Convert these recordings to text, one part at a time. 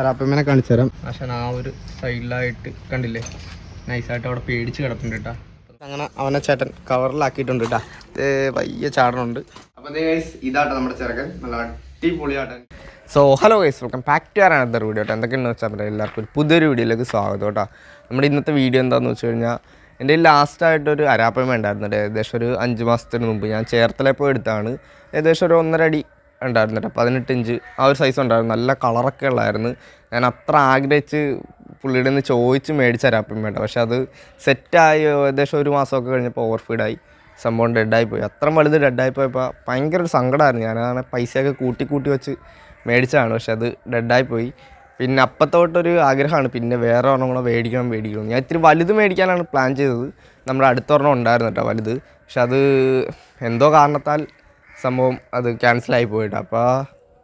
അരാപ്പമ്മനെ കാണിച്ചു തരാം പക്ഷേ ആ ഒരു സൈഡിലായിട്ട് കണ്ടില്ലേ? നൈസായിട്ട് അവിടെ പേടിച്ച് കിടപ്പുണ്ട് കേട്ടാ അങ്ങനെ അവനെ ചേട്ടൻ കവറിലാക്കിയിട്ടുണ്ട് കേട്ടാ ഇത് വയ്യ ചാടനുണ്ട് അപ്പൊ ഗൈസ് ഇതാട്ടോ നമ്മുടെ ചെറുക്കൻ. നല്ല അടിപൊളിയാട്ടൻ so hello guys welcome back to our another video കേട്ടോ എന്തൊക്കെയാണെന്ന് വെച്ചാൽ പറയാം എല്ലാവർക്കും ഒരു പുതിയൊരു വീഡിയോയിലേക്ക് സ്വാഗതം കേട്ടോ നമ്മുടെ ഇന്നത്തെ വീഡിയോ എന്താണെന്ന് വെച്ച് കഴിഞ്ഞാൽ എന്റെ ലാസ്റ്റായിട്ടൊരു അരാപ്പമ്മ ഉണ്ടായിരുന്നു. ഏകദേശം ഒരു അഞ്ച് മാസത്തിന് മുമ്പ് ഞാൻ ചേർത്തല പോയി എടുത്താണ്. ഏകദേശം ഒരു ഒന്നര അടി ഉണ്ടായിരുന്നു പതിനെട്ട് ഇഞ്ച് ആ ഒരു സൈസ് ഉണ്ടായിരുന്നു. നല്ല കളറൊക്കെ ഉള്ളായിരുന്നു. ഞാൻ അത്ര ആഗ്രഹിച്ച് പുള്ളിയുടെ നിന്ന് ചോദിച്ച് മേടിച്ച അരാപ്പമ്മ വേണ്ട പക്ഷെ അത് സെറ്റായി ഏകദേശം ഒരു മാസമൊക്കെ കഴിഞ്ഞപ്പോൾ ഓവർ ഫീഡായി സംഭവം ഡെഡായി പോയി. അത്ര വലുത് ഡെഡായി പോയപ്പോൾ ഭയങ്കര ഒരു സങ്കടമായിരുന്നു ഞാനാണ് പൈസയൊക്കെ കൂട്ടി കൂട്ടി വെച്ച് മേടിച്ചതാണ്. പക്ഷെ അത് ഡെഡായി പോയി. പിന്നെ അപ്പത്തോട്ടൊരു ആഗ്രഹമാണ്. പിന്നെ വേറെ ഒരെണ്ണം കൂടെ മേടിക്കണം മേടിക്കണം ഞാൻ ഇത്തിരി വലുത് മേടിക്കാനാണ് പ്ലാൻ ചെയ്തത്. നമ്മുടെ അടുത്തൊരെണ്ണം ഉണ്ടായിരുന്നു കേട്ടോ വലുത്. പക്ഷെ അത് എന്തോ കാരണത്താൽ സംഭവം അത് ക്യാൻസലായി പോയിട്ട്. അപ്പോൾ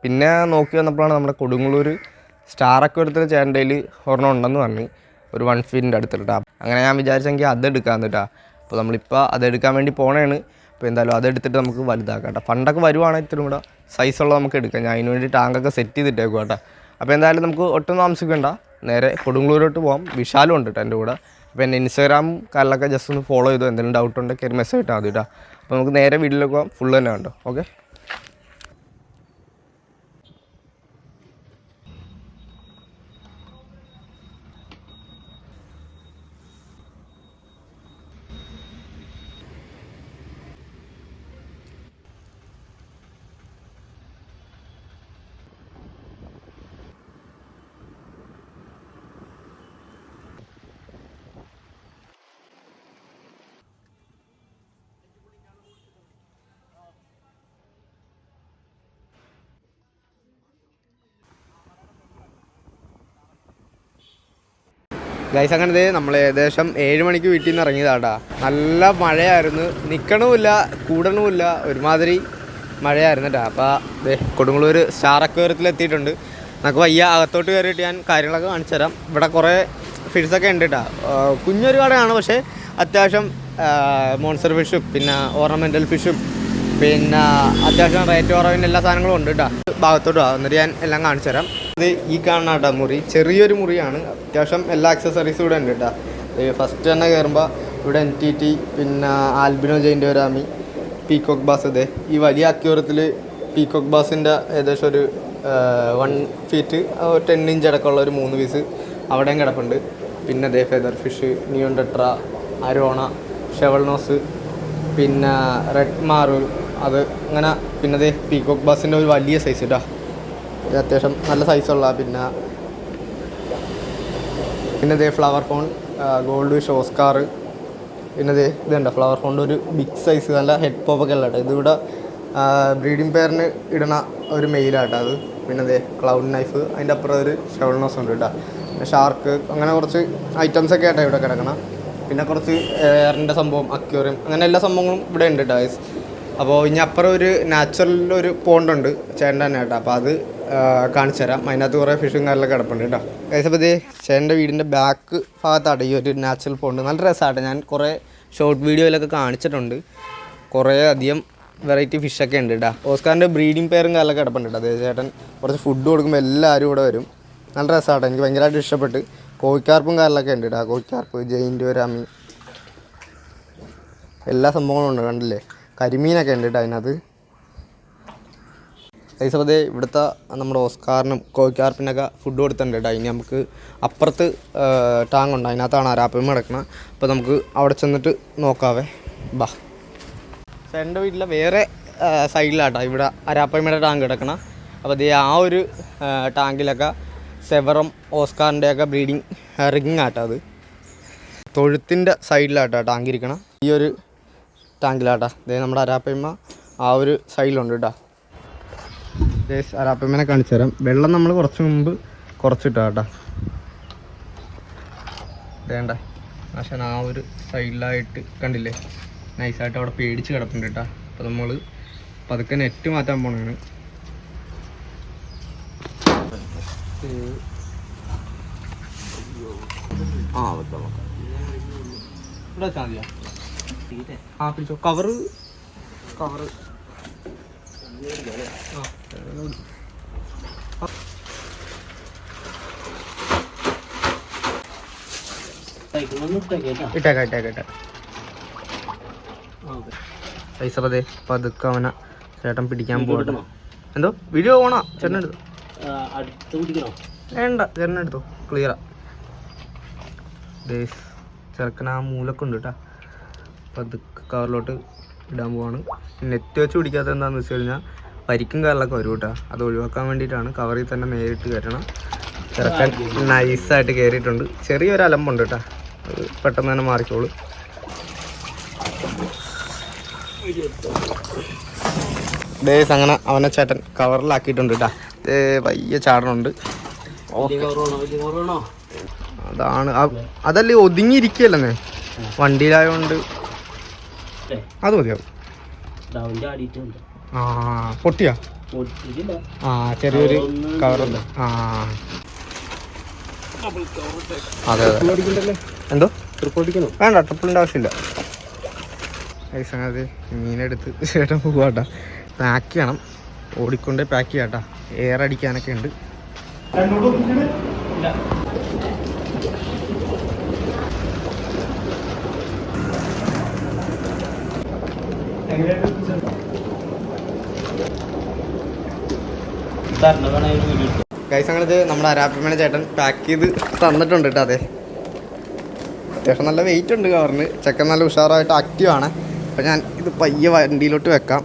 പിന്നെ നോക്കി വന്നപ്പോഴാണ് നമ്മുടെ കൊടുങ്ങല്ലൂർ സ്റ്റാറൊക്കെ എടുത്ത ചേട്ടന്റെ ഒരെണ്ണം ഉണ്ടെന്ന് പറഞ്ഞു ഒരു വൺ ഫീറ്റിന്റെ അടുത്തിട്ടാ. അങ്ങനെ ഞാൻ വിചാരിച്ചെങ്കിൽ അത് എടുക്കാൻ കേട്ടാ. അപ്പോൾ നമ്മളിപ്പോൾ അതെടുക്കാൻ വേണ്ടി പോണേണ്. അപ്പോൾ എന്തായാലും അതെടുത്തിട്ട് നമുക്ക് വലുതാക്കാം കേട്ടോ ഫണ്ടൊക്കെ വരുവാണെങ്കിൽ ഇത്തിരി കൂടെ സൈസുള്ള നമുക്ക് എടുക്കാം. ഞാൻ അതിന് വേണ്ടി ടാങ്കൊക്കെ സെറ്റ് ചെയ്തിട്ടേക്കും കേട്ടോ. അപ്പോൾ എന്തായാലും നമുക്ക് ഒട്ടും താമസിക്കണ്ട. നേരെ കൊടുങ്ങല്ലൂരോട്ട് പോകാം വിശാലും ഉണ്ട് കേട്ടോ എന്റെ കൂടെ. അപ്പോൾ എന്റെ ഇൻസ്റ്റാഗ്രാം കാലിലൊക്കെ ജസ്റ്റ് ഒന്ന് ഫോളോ ചെയ്തോ. എന്തെങ്കിലും ഡൗട്ട് ഉണ്ടെങ്കിൽ മെസ്സേജ് ഇട്ടാൽ മതി കേട്ടോ. അപ്പോൾ നമുക്ക് നേരെ വീട്ടിലേക്ക് പോകാം ഫുള്ള് തന്നെ കണ്ടോ? ഓക്കെ ഗൈസ് അങ്ങനെ നമ്മൾ ഏകദേശം ഏഴ് മണിക്ക് വീട്ടിൽ നിന്ന് ഇറങ്ങിയതാട്ടാ. നല്ല മഴയായിരുന്നു. നിൽക്കണമില്ല കൂടണമില്ല ഒരുമാതിരി മഴയായിരുന്നു കേട്ടോ അപ്പോൾ ദേ കൊടുങ്ങല്ലൂർ സ്റ്റാർ എത്തിയിട്ടുണ്ട് നമുക്ക് വയ്യ അകത്തോട്ട് കയറിയിട്ട് ഞാൻ കാര്യങ്ങളൊക്കെ കാണിച്ചു തരാം ഇവിടെ കുറേ ഫിഷൊക്കെ ഉണ്ട് കേട്ടോ കുഞ്ഞൊരു കടയാണ് പക്ഷേ അത്യാവശ്യം മോൺസ്റ്റർ ഫിഷും പിന്നെ ഓർണമെന്റൽ ഫിഷും പിന്നെ അത്യാവശ്യം റേറ്റ് കുറവിന്റെ എല്ലാ സാധനങ്ങളും ഉണ്ട് കേട്ടോ ഭാഗത്തോട്ട് വാ. എന്നിട്ട് ഞാൻ എല്ലാം കാണിച്ചു തരാം. ഇത് ഈ കാണുന്ന കേട്ടോ മുറി. ചെറിയൊരു മുറിയാണ്. അത്യാവശ്യം എല്ലാ അക്സസറീസും ഇവിടെ ഉണ്ട് കേട്ടോ ഫസ്റ്റ് തന്നെ കയറുമ്പോൾ ഇവിടെ എൻ ടി ടി പിന്നെ ആൽബിനോ ജയിന്റെ ഒരാമി പീകോക്ക് ബാസ് അതെ ഈ വലിയ അക്യൂറത്തിൽ പീകോക്ക് ബാസിന്റെ ഏകദേശം ഒരു വൺ ഫീറ്റ് ടെൻ ഇഞ്ച് അടക്കമുള്ള ഒരു മൂന്ന് പീസ് അവിടെയും കിടപ്പുണ്ട്. പിന്നെ അതേ feather fish neon tetra arowana shovelnose പിന്നെ റെഡ് മാറൂൽ അത് ഇങ്ങനെ പിന്നെ ദേ പീകോക്ക് ബസ്സിന്റെ ഒരു വലിയ സൈസ് കേട്ടോ ഇത് അത്യാവശ്യം നല്ല സൈസുള്ള പിന്നെ പിന്നെ ദേ flowerhorn gold wish oscar പിന്നെ ദേ ഇതുണ്ട് ഫ്ലവർ ഫോണിന്റെ ഒരു ബിഗ് സൈസ് നല്ല ഹെഡ് പോപ്പൊക്കെ ഉള്ള കേട്ടോ ഇതിവിടെ ബ്രീഡിംഗ് പെയറിന് ഇടണ ഒരു മെയിലാട്ടോ അത്. പിന്നെ ദേ ക്ലൗഡ് നൈഫ് അതിന്റെ അപ്പുറം ഒരു ഷെവൾനോസ് ഉണ്ട് കേട്ടോ പിന്നെ ഷാർക്ക് അങ്ങനെ കുറച്ച് ഐറ്റംസ് ഒക്കെ ആയിട്ടാണ് ഇവിടെ കിടക്കണം. പിന്നെ കുറച്ച് എയറിന്റെ സംഭവം അക്യൂറിയം അങ്ങനെ എല്ലാ സംഭവങ്ങളും ഇവിടെ ഉണ്ട് കേട്ടോ. അപ്പോൾ ഇനി അപ്പുറം ഒരു നാച്ചുറൽ ഒരു പോണ്ടുണ്ട് ചേട്ടന്റെ തന്നെ കേട്ടോ അപ്പോൾ അത് കാണിച്ചു തരാം. അതിനകത്ത് കുറേ ഫിഷും കാര്യങ്ങളൊക്കെ കിടപ്പുണ്ട് കേട്ടോ. കൈസപ്പതി ചേട്ടന്റെ വീടിന്റെ ബാക്ക് ഭാഗത്താണ് ഈ ഒരു നാച്ചുറൽ പോണ്ട് നല്ല രസമാട്ടെ. ഞാൻ കുറേ ഷോർട്ട് വീഡിയോയിലൊക്കെ കാണിച്ചിട്ടുണ്ട്. കുറേ അധികം വെറൈറ്റി ഫിഷൊക്കെ ഉണ്ട് കേട്ടോ. ഓസ്കാറിന്റെ ബ്രീഡിംഗ് പെയറും കാര്യമൊക്കെ കിടപ്പുണ്ട് കേട്ടോ. അതേ ചേട്ടൻ കുറച്ച് ഫുഡ് കൊടുക്കുമ്പോൾ എല്ലാവരും ഇവിടെ വരും. നല്ല രസമാട്ടെ. എനിക്ക് ഭയങ്കരമായിട്ട് ഇഷ്ടപ്പെട്ട്. കോഴിക്കാർപ്പും കാര്യമൊക്കെ ഉണ്ട് കേട്ടോ. കോഴിക്കാർപ്പ് ജയിന്റ് അമ്മി എല്ലാ സംഭവങ്ങളും ഉണ്ട് കണ്ടില്ലേ? കരിമീനൊക്കെ ഉണ്ട് കേട്ടോ അതിനകത്ത്. ഐസപ്പതേ ഇവിടുത്തെ നമ്മുടെ ഓസ്കാറിനും കോഴിക്കാർപ്പിനൊക്കെ ഫുഡ് കൊടുത്തിട്ടുണ്ട് കേട്ടോ. ഇനി നമുക്ക് അപ്പുറത്ത് ടാങ് ഉണ്ട്. അതിനകത്താണ് ആരാപ്പം കിടക്കണം. അപ്പോൾ നമുക്ക് അവിടെ ചെന്നിട്ട് നോക്കാവേ. ബാ. എന്റെ വീട്ടിലെ വേറെ സൈഡിലാട്ടോ ഇവിടെ അരാപ്പമ്മയുടെ ടാങ്ക് കിടക്കണം. അപ്പോൾ ഇത് ആ ഒരു ടാങ്കിലൊക്കെ സെവറും ഓസ്കാറിന്റെയൊക്കെ ബ്രീഡിങ് റിങ് ആട്ടോ അത്. തൊഴുത്തിന്റെ സൈഡിലാട്ടോ ടാങ്ക് ഇരിക്കണം. ഈ ഒരു ടാങ്കിലാട്ടാ ദേ നമ്മുടെ അരാപ്പയമ്മ ആ ഒരു സൈഡിലുണ്ട് കേട്ടോ. ദേശ് അരാപ്പയമ്മനെ കാണിച്ചു തരാം. വെള്ളം നമ്മൾ കുറച്ച് മുമ്പ് കുറച്ചിട്ടാ കേട്ടോ. വേണ്ട. പക്ഷേ ആ ഒരു സൈഡിലായിട്ട് കണ്ടില്ലേ? നൈസായിട്ട് അവിടെ പേടിച്ച് കിടപ്പുണ്ട് കേട്ടോ. അപ്പോൾ നമ്മൾ പതുക്കെ നെറ്റ് മാറ്റാൻ പോണാണ്. ആ വെക്കാം ഇവിടെ വെച്ചാൽ മതിയോ? ആ പിടിച്ചോ. ഇട്ടേക്കാം ഇട്ടേക്കാം ഇട്ടേക്കാം പൈസ പതേ പതുക്കെ അവന ചേട്ടൻ പിടിക്കാൻ പോകട്ടെ. എന്തോ? വീഡിയോ ഓണാ? ചേട്ടനെടുത്തു വേണ്ട ചേട്ടനെടുത്തു ക്ലിയറാ. ചെറുക്കനാ മൂലക്കുണ്ട് കേട്ടോ. പതുക്കെ കവറിലോട്ട് ഇടാൻ പോവാണ്. നെറ്റ് വെച്ച് പിടിക്കാത്ത എന്താണെന്ന് വെച്ച് കഴിഞ്ഞാൽ പരിക്കും കാറിലൊക്കെ വരും കേട്ടോ. അത് ഒഴിവാക്കാൻ വേണ്ടിയിട്ടാണ് കവറിൽ തന്നെ നേരിട്ട് കയറ്റണം. ചെറുക്കൻ നൈസായിട്ട് കയറിയിട്ടുണ്ട് ചെറിയൊരു അലമ്പുണ്ട് കേട്ടോ. അത് പെട്ടെന്ന് തന്നെ മാറിക്കോളൂ. ഡേസ് അങ്ങനെ അവനെ ചേട്ടൻ കവറിലാക്കിയിട്ടുണ്ട് കേട്ടോ. പയ്യെ കവറാണോ? അതാണ്. അതല്ലേ ഒതുങ്ങിയിരിക്കുകയല്ലേ വണ്ടിയിലായോണ്ട് അത് മതിയാവും ആ പൊട്ടിയാ? ആ ചെറിയൊരു കവറുണ്ട് ആ. അതെ അതെ. എന്തോ? തൃക്കോട്ടിക്കണോ വേണ്ട ട്രിപ്പിളിന്റെ ആവശ്യമില്ല. ഐസങ്ങാതെ മീനെടുത്ത് ചേട്ടൻ പോവാട്ടാ. പാക്ക് ചെയ്യണം. ഓടിക്കൊണ്ട് പാക്ക് ചെയ്യാട്ടാ. എയർ അടിക്കാനൊക്കെ ഉണ്ട്. ഗൈസ് അങ്ങനെ ഇത് നമ്മുടെ അരാപ്പിമേന ചേട്ടൻ പാക്ക് ചെയ്ത് തന്നിട്ടുണ്ട് കേട്ടോ അതെ. അത്യാവശ്യം നല്ല വെയിറ്റ് ഉണ്ട് കവറിന് ചെക്കൻ നല്ല ഉഷാറായിട്ട് ആക്റ്റീവ് ആണ്. അപ്പം ഞാൻ ഇത് പയ്യെ വണ്ടിയിലോട്ട് വെക്കാം.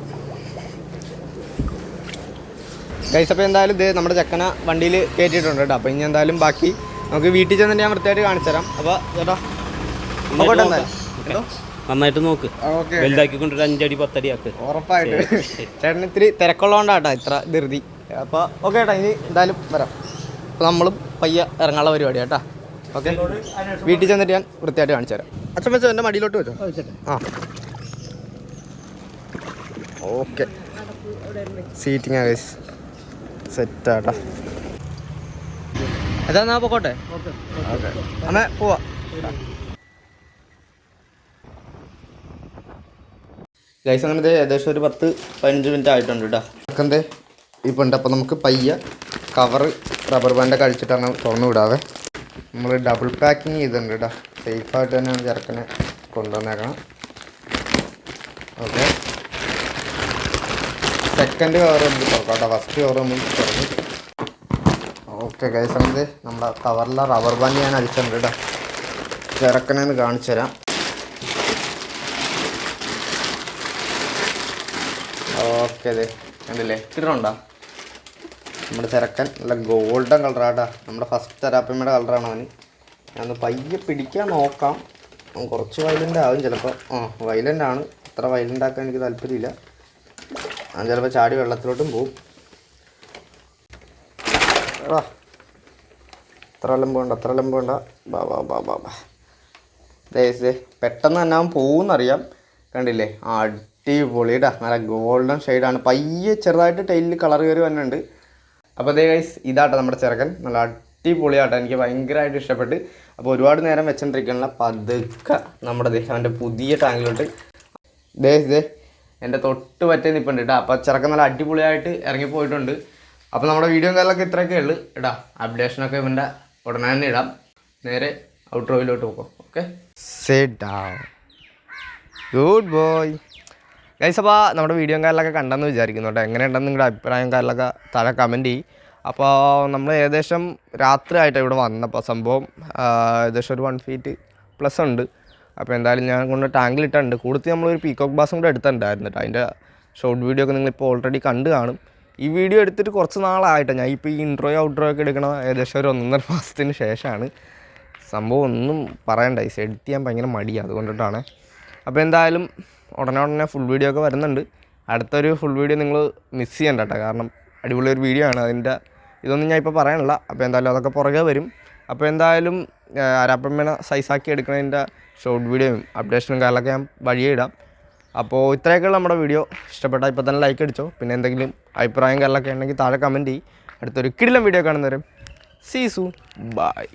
ഗൈസ് അപ്പോൾ എന്തായാലും ഇത് നമ്മുടെ ചെക്കന വണ്ടിയിൽ കയറ്റിയിട്ടുണ്ട് കേട്ടോ. അപ്പോൾ ഇനി എന്തായാലും ബാക്കി നമുക്ക് വീട്ടിൽ ചെന്നിട്ട് ഞാൻ വൃത്തിയായിട്ട് കാണിച്ചു തരാം അപ്പോൾ ചേട്ടാ നോക്കട്ടെ എന്തായാലും എന്തോ? നന്നായിട്ട് നോക്ക്. വലുതാക്കി വലുതാക്കി കൊണ്ടൊരു അഞ്ചടി പത്തടി ആക്ക്. ഉറപ്പായിട്ട്. ചേട്ടൻ ഇത്തിരി തിരക്കുള്ളതുകൊണ്ടാട്ടോ ഇത്ര ധൃതി. അപ്പൊ ഓക്കെ ഏട്ടാ ഇനി എന്തായാലും വരാം. അപ്പൊ നമ്മളും പയ്യ ഇറങ്ങാനുള്ള പരിപാടി കേട്ടാ ഓക്കെ? വീട്ടിൽ ചെന്നിട്ട് ഞാൻ വൃത്തിയായിട്ട് കാണിച്ചു തരാം. അച്ഛൻ വെച്ചോ എന്റെ മടിയിലോട്ട് വെച്ചോ? ആ ഓക്കെ. സീറ്റിംഗ് ആവേശ് സെറ്റാട്ടാ. അതാ എന്നാ പോക്കോട്ടെ? ഓക്കെ അമ്മ പോവാ. ഗൈസ് അങ്ങനെ ഏകദേശം ഒരു പത്ത് പതിനഞ്ച് മിനിറ്റ് ആയിട്ടുണ്ട് കേട്ടോ എന്തേ ഇപ്പം ഉണ്ട് അപ്പോൾ നമുക്ക് പയ്യ കവറ് റബ്ബർ ബാൻഡൊക്കെ അടിച്ചിട്ടാണ് തുറന്നു വിടാതെ നമ്മൾ ഡബിൾ പാക്കിങ് ചെയ്തിട്ടുണ്ട് കേട്ടോ സേഫായിട്ട് തന്നെയാണ് ചെറുക്കനെ കൊണ്ടുവന്നേക്കണം. ഓക്കെ സെക്കൻഡ് കവർ നമുക്ക് തുറക്കാം കേട്ടോ ഫസ്റ്റ് കവർ നമ്മൾ തുറന്നു. ഓക്കെ ഗൈസ് അങ്ങനെ നമ്മുടെ കവറിലെ റബ്ബർ ബാൻഡ് ഞാൻ അടിച്ചിട്ടുണ്ട് കേട്ടോ ചെറുക്കനെ കാണിച്ചു തരാം ഓക്കെ അതെ കണ്ടില്ലേ? കിട്ടണുണ്ടോ നമ്മുടെ ചെറുക്കൻ നല്ല ഗോൾഡൻ കളറാട്ടാ നമ്മുടെ ഫസ്റ്റ് തെറാപ്പിമ്മയുടെ കളറാണ് അവന്. ഞാൻ പയ്യെ പിടിക്കാൻ നോക്കാം. കുറച്ച് വയലന്റ് ആവും ചിലപ്പോൾ ആ വയലന്റ് ആണ്. അത്ര വയലന്റ് ആക്കാൻ എനിക്ക് താല്പര്യമില്ല. ഞാൻ ചിലപ്പോൾ ചാടി വെള്ളത്തിലോട്ടും പോവും. വാ അത്ര ലംബം വേണ്ട അത്ര ലംബം വേണ്ട ബാ ബാ ബാ ബാ ബാ. ദേ പെട്ടെന്ന് തന്നെ അവൻ പോകുമെന്നറിയാം കണ്ടില്ലേ? ആ അടിപൊളിടാ നല്ല ഗോൾഡൻ ഷെയ്ഡാണ് പയ്യെ ചെറുതായിട്ട് ടൈലിൽ കളർ കയറി വന്നിട്ടുണ്ട്. അപ്പോൾ അതേ ഗൈസ് ഇതാട്ടോ നമ്മുടെ ചെറുക്കൻ. നല്ല അടിപൊളിയാട്ടോ. എനിക്ക് ഭയങ്കരമായിട്ട് ഇഷ്ടപ്പെട്ട്. അപ്പോൾ ഒരുപാട് നേരം വെച്ചോണ്ടിരിക്കണില്ല പതുക്കെ നമ്മുടെ അവന്റെ പുതിയ ടാങ്കിലോട്ട് ദേ ദേ എന്റെ തൊട്ട് പറ്റേ നിൽപ്പുണ്ട് കേട്ടോ അപ്പോൾ ചെറുക്കൻ നല്ല അടിപൊളിയായിട്ട് ഇറങ്ങി പോയിട്ടുണ്ട്. അപ്പോൾ നമ്മുടെ വീഡിയോ കാലൊക്കെ ഇത്രയൊക്കെ ഉള്ളു ഇടാം അപ്ഡേഷനൊക്കെ ഇവന്റെ ഉടനെ തന്നെ ഇടാം. നേരെ ഔട്ട്രോയിലോട്ട് പോകാം ഓക്കെ ഗുഡ് ബോയ് ഗൈസ് അപ്പോൾ നമ്മുടെ വീഡിയോ കാര്യങ്ങളൊക്കെ കണ്ടെന്ന് വിചാരിക്കുന്നു കേട്ടോ. എങ്ങനെയുണ്ടെന്ന് നിങ്ങളുടെ അഭിപ്രായം കാര്യങ്ങളൊക്കെ താഴെ കമന്റ് ചെയ്യും. അപ്പോൾ നമ്മൾ ഏകദേശം രാത്രി ആയിട്ട് ഇവിടെ വന്നപ്പോൾ സംഭവം. ഏകദേശം ഒരു വൺ ഫീറ്റ് പ്ലസ് ഉണ്ട്. അപ്പോൾ എന്തായാലും ഞാൻ കൊണ്ട് ടാങ്കിലിട്ടുണ്ട് കൂടുതൽ നമ്മളൊരു പീക്കോക്ക് ബാസും കൂടെ എടുത്തിട്ടുണ്ടായിരുന്നു കേട്ടോ. അതിന്റെ ഷോർട്ട് വീഡിയോ ഒക്കെ നിങ്ങളിപ്പോൾ ഓൾറെഡി കണ്ടു കാണും. ഈ വീഡിയോ എടുത്തിട്ട് കുറച്ച് നാളായിട്ട്. ഞാൻ ഇപ്പോൾ ഈ ഇൻട്രോയോ ഔട്ട്രോ ഒക്കെ എടുക്കണ ഏകദേശം ഒരു ഒന്നൊന്നര മാസത്തിന് ശേഷമാണ്. സംഭവം ഒന്നും പറയണ്ട. ഈ എഡിറ്റ് ചെയ്യാൻ ഭയങ്കര മടിയാണ് അതുകൊണ്ടിട്ടാണ്. അപ്പോൾ എന്തായാലും ഉടനെ ഉടനെ ഫുൾ വീഡിയോ ഒക്കെ വരുന്നുണ്ട്. അടുത്തൊരു ഫുൾ വീഡിയോ നിങ്ങൾ മിസ് ചെയ്യണ്ട കേട്ടോ കാരണം അടിപൊളി ഒരു വീഡിയോ ആണ്. അതിന്റെ ഇതൊന്നും ഞാൻ ഇപ്പോൾ പറയാനുള്ള അപ്പോൾ എന്തായാലും അതൊക്കെ പുറകെ വരും. അപ്പോൾ എന്തായാലും അരാപ്പമ്മേന സൈസാക്കി എടുക്കുന്നതിന്റെ ഷോർട്ട് വീഡിയോയും അപ്ഡേഷനും കാര്യമൊക്കെ ഞാൻ വഴിയേ ഇടാം. അപ്പോൾ ഇത്രയൊക്കെയുള്ള നമ്മുടെ വീഡിയോ ഇഷ്ടപ്പെട്ടാൽ ഇപ്പോൾ തന്നെ ലൈക്ക് അടിച്ചോ. പിന്നെ എന്തെങ്കിലും അഭിപ്രായം കാര്യമൊക്കെ ഉണ്ടെങ്കിൽ താഴെ കമന്റ് ചെയ്യും. അടുത്തൊരു കിടിലം വീഡിയോ കാണുന്നവരും സീസു ബൈ